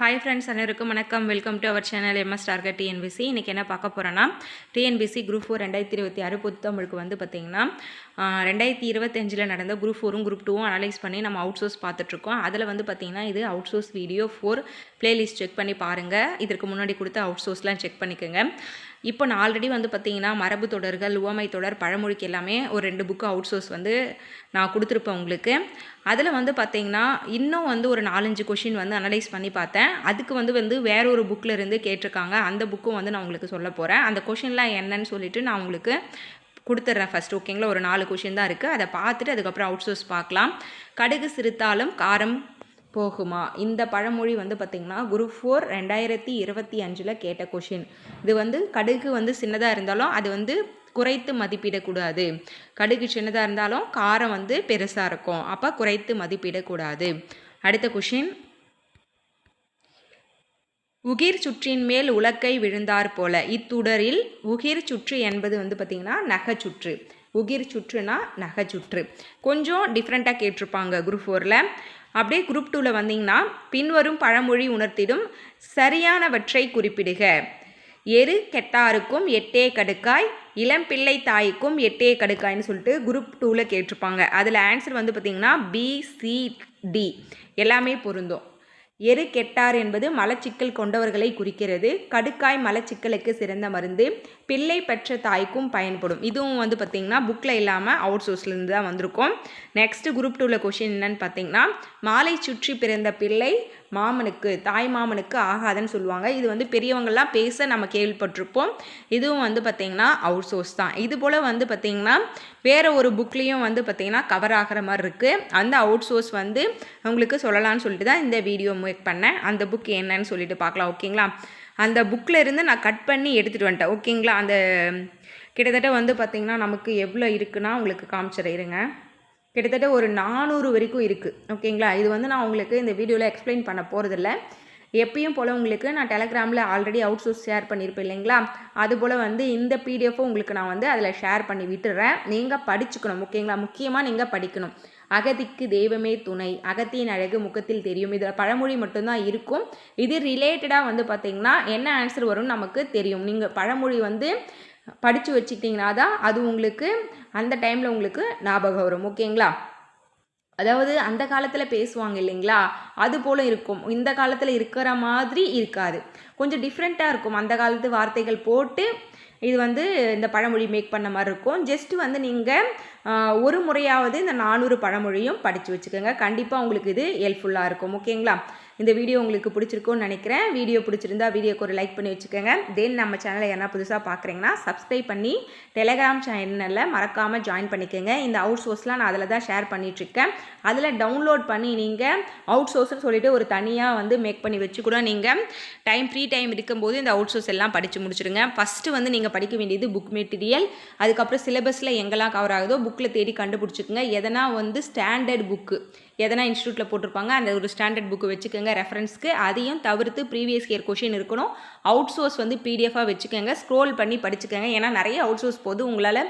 Hi friends அனைவருக்கும் வணக்கம். Welcome to our channel MS target TNPSC இன்றைக்கி என்ன பார்க்க போகிறோன்னா டிஎன்பிசி குரூப் ஃபோர் ரெண்டாயிரத்தி இருபத்தி ஆறு புத்தமிழுக்கு வந்து பார்த்திங்கன்னா ரெண்டாயிரத்தி இருபத்தஞ்சில் நடந்த குரூப் ஃபோரும் குரூப் டூவும் அனலைஸ் பண்ணி நம்ம அவுட் சோர்ஸ் பார்த்துட்ருக்கோம் அதில் வந்து பார்த்திங்கன்னா இது out source video for playlist check பண்ணி பாருங்கள் இதற்கு முன்னாடி கொடுத்த அவுட் சோர்ஸ்லாம் செக் பண்ணிக்கோங்க. இப்போ நான் ஆல்ரெடி வந்து பார்த்தீங்கன்னா மரபு தொடர்கள் உவமை தொடர் பழமொழிக்கு எல்லாமே ஒரு ரெண்டு புக்கு அவுட் சோர்ஸ் வந்து நான் கொடுத்துருப்பேன் உங்களுக்கு. அதில் வந்து பார்த்தீங்கன்னா இன்னும் வந்து ஒரு நாலஞ்சு கொஷின் வந்து அனலைஸ் பண்ணி பார்த்தேன். அதுக்கு வந்து வந்து வேற ஒரு புக்கில் இருந்து கேட்டிருக்காங்க. அந்த புக்கும் வந்து நான் உங்களுக்கு சொல்ல போகிறேன் அந்த கொஷின்லாம் என்னன்னு சொல்லிட்டு நான் உங்களுக்கு கொடுத்துட்றேன் ஃபஸ்ட் ஓகேங்களா ஒரு நாலு கொஷின் தான் இருக்குது அதை பார்த்துட்டு அதுக்கப்புறம் அவுட் சோர்ஸ் பார்க்கலாம். கடுகு சிறுத்தாலும் காரம் போகுமா? இந்த பழமொழி வந்து பார்த்திங்கன்னா குரூப் ஃபோர் ரெண்டாயிரத்தி இருபத்தி அஞ்சில் கேட்ட கொஷின் இது வந்து கடுகு வந்து சின்னதாக இருந்தாலும் அது வந்து குறைத்து மதிப்பிடக்கூடாது. கடுகு சின்னதாக இருந்தாலும் காரம் வந்து பெருசாக இருக்கும். அப்போ குறைத்து மதிப்பிடக்கூடாது. அடுத்த கொஷின் உகிர் சுற்றின் மேல் உலக்கை விழுந்தார் போல. இத்துடரில் உகிர் சுற்று என்பது வந்து பார்த்திங்கன்னா நகைச்சுற்று. உகிர் சுற்றுனா நகைச்சுற்று. கொஞ்சம் டிஃப்ரெண்ட்டாக கேட்டிருப்பாங்க குரூப் ஃபோரில். அப்படியே குரூப் டூவில் வந்தீங்கன்னா பின்வரும் பழமொழி உணர்த்திடும். சரியானவற்றை குறிப்பிடுக. எரு கெட்டாருக்கும் எட்டே கடுக்காய் இளம்பிள்ளை தாய்க்கும் எட்டே கடுக்காய்னு சொல்லிட்டு குரூப் டூவில் கேட்டிருப்பாங்க. அதில் ஆன்சர் வந்து பார்த்திங்கன்னா பிசிடி எல்லாமே பொருந்தும். எரு கெட்டார் என்பது மலச்சிக்கல் கொண்டவர்களை குறிக்கிறது. கடுக்காய் மலச்சிக்கலுக்கு சிறந்த மருந்து. பிள்ளை பெற்ற தாய்க்கும் பயன்படும். இதுவும் வந்து பார்த்திங்கன்னா புக்கில் இல்லாமல் அவுட் சோர்ஸ்லேருந்து தான் வந்திருக்கும். நெக்ஸ்ட் குரூப் டூவில் கொஷின் என்னன்னு பார்த்தீங்கன்னா மாலை சுற்றி பிறந்த பிள்ளை மாமனுக்கு தாய் மாமனுக்கு ஆகாதுன்னு சொல்லுவாங்க. இது வந்து பெரியவங்கள்லாம் பேச நம்ம கேள்விப்பட்டிருப்போம். இதுவும் வந்து பார்த்திங்கன்னா அவுட் சோர்ஸ் தான். இது போல் வந்து பார்த்திங்கன்னா வேறு ஒரு புக்லேயும் வந்து பார்த்திங்கன்னா கவர் ஆகிற மாதிரி இருக்குது அந்த அவுட் சோர்ஸ் வந்து உங்களுக்கு சொல்லலாம்னு சொல்லிட்டு தான் இந்த வீடியோ மேக் பண்ணேன். அந்த புக் என்னன்னு சொல்லிட்டு பார்க்கலாம் ஓகேங்களா? அந்த புக்கில் இருந்து நான் கட் பண்ணி எடுத்துகிட்டு வந்துட்டேன் ஓகேங்களா? அந்த கிட்டத்தட்ட வந்து பார்த்திங்கன்னா நமக்கு எவ்வளோ இருக்குன்னா உங்களுக்கு காமிச்சிட இருங்க. கிட்டத்தட்ட ஒரு நானூறு வரைக்கும் இருக்குது ஓகேங்களா? இது வந்து நான் உங்களுக்கு இந்த வீடியோவில் எக்ஸ்பிளைன் பண்ண போகிறதில்ல எப்பயும் போல் உங்களுக்கு நான் டெலகிராமில் ஆல்ரெடி அவுட் சோர்ஸ் ஷேர் பண்ணியிருப்பேன் இல்லைங்களா? அதுபோல் வந்து இந்த பிடிஎஃப்பும் உங்களுக்கு நான் வந்து அதில் ஷேர் பண்ணி விட்டுறேன். நீங்கள் படிச்சுக்கணும் ஓகேங்களா? முக்கியமாக நீங்கள் படிக்கணும். அகதிக்கு தெய்வமே துணை. அகத்தியின் அழகு முகத்தில் தெரியும். இதில் பழமொழி மட்டும்தான் இருக்கும். இது ரிலேட்டடாக வந்து பார்த்திங்கன்னா என்ன ஆன்சர் வரும்னு நமக்கு தெரியும். நீங்கள் பழமொழி வந்து படித்து வச்சுக்கிட்டிங்கன்னா தான் அது உங்களுக்கு அந்த டைமில் உங்களுக்கு ஞாபகம் வரும். ஓகேங்களா? அதாவது அந்த காலத்தில் பேசுவாங்க இல்லைங்களா? அது போல் இருக்கும். இந்த காலத்தில் இருக்கிற மாதிரி இருக்காது. கொஞ்சம் டிஃப்ரெண்ட்டாக இருக்கும். அந்த காலத்து வார்த்தைகள் போட்டு இது வந்து இந்த பழமொழி மேக் பண்ண மாதிரி இருக்கும். ஜஸ்ட் வந்து நீங்கள் ஒரு முறையாவது இந்த நானூறு பழமொழியும் படித்து வச்சுக்கோங்க. கண்டிப்பாக உங்களுக்கு இது ஹெல்ப்ஃபுல்லாக இருக்கும். ஓகேங்களா? இந்த வீடியோ உங்களுக்கு பிடிச்சிருக்கும்னு நினைக்கிறேன். வீடியோ பிடிச்சிருந்தா வீடியோக்கு ஒரு லைக் பண்ணி வச்சுக்கோங்க. தென் நம்ம சேனலை என்ன புதுசாக பார்க்குறீங்கன்னா சப்ஸ்கிரைப் பண்ணி டெலகிராம் சேனலில் மறக்காமல் ஜாயின் பண்ணிக்கோங்க. இந்த அவுட் சோர்ஸ்லாம் நான் அதில் தான் ஷேர் பண்ணிகிட்ருக்கேன் அதில் டவுன்லோட் பண்ணி நீங்கள் அவுட் சோர்ஸ்னு சொல்லிட்டு ஒரு தனியாக வந்து மேக் பண்ணி வச்சு கூட நீங்கள் டைம் ஃப்ரீ டைம் இருக்கும்போது இந்த அவுட் சோர்ஸ் எல்லாம் படித்து முடிச்சிடுங்க. ஃபஸ்ட்டு வந்து நீங்கள் படிக்க வேண்டியது புக் மெட்டீரியல் அதுக்கப்புறம் சிலபஸில் எங்கெல்லாம் கவர் ஆகுதோ புக்கில் தேடி கண்டுபிடிச்சிக்கோங்க. எதனா வந்து ஸ்டாண்டர்ட் புக்கு எதனா இன்ஸ்டியூட்டில் போட்டிருப்பாங்க அந்த ஒரு ஸ்டாண்டர்ட் புக்கு வச்சுக்கோங்க ரெஃபரன்ஸ்க்கு அதையும் தவிர்த்து ப்ரீவியஸ் இயர் கொஷின் இருக்கணும். அவுட் சோர்ஸ் வந்து பிடிஎஃபாக வச்சுக்கோங்க ஸ்க்ரோல் பண்ணி படிச்சுக்கோங்க. ஏன்னா நிறைய அவுட் சோர்ஸ் போது உங்களால்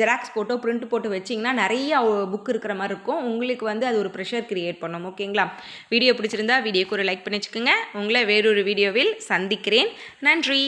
ஜெராக்ஸ் போட்டோ பிரிண்ட் போட்டு வச்சிங்கன்னா நிறைய புக் இருக்கிற மாதிரி இருக்கும். உங்களுக்கு வந்து அது ஒரு ப்ரெஷர் கிரியேட் பண்ணும். ஓகேங்களா வீடியோ பிடிச்சிருந்தா வீடியோக்கு ஒரு லைக் பண்ணி வச்சுக்கோங்க. உங்களை வேறொரு வீடியோவில் சந்திக்கிறேன். நன்றி.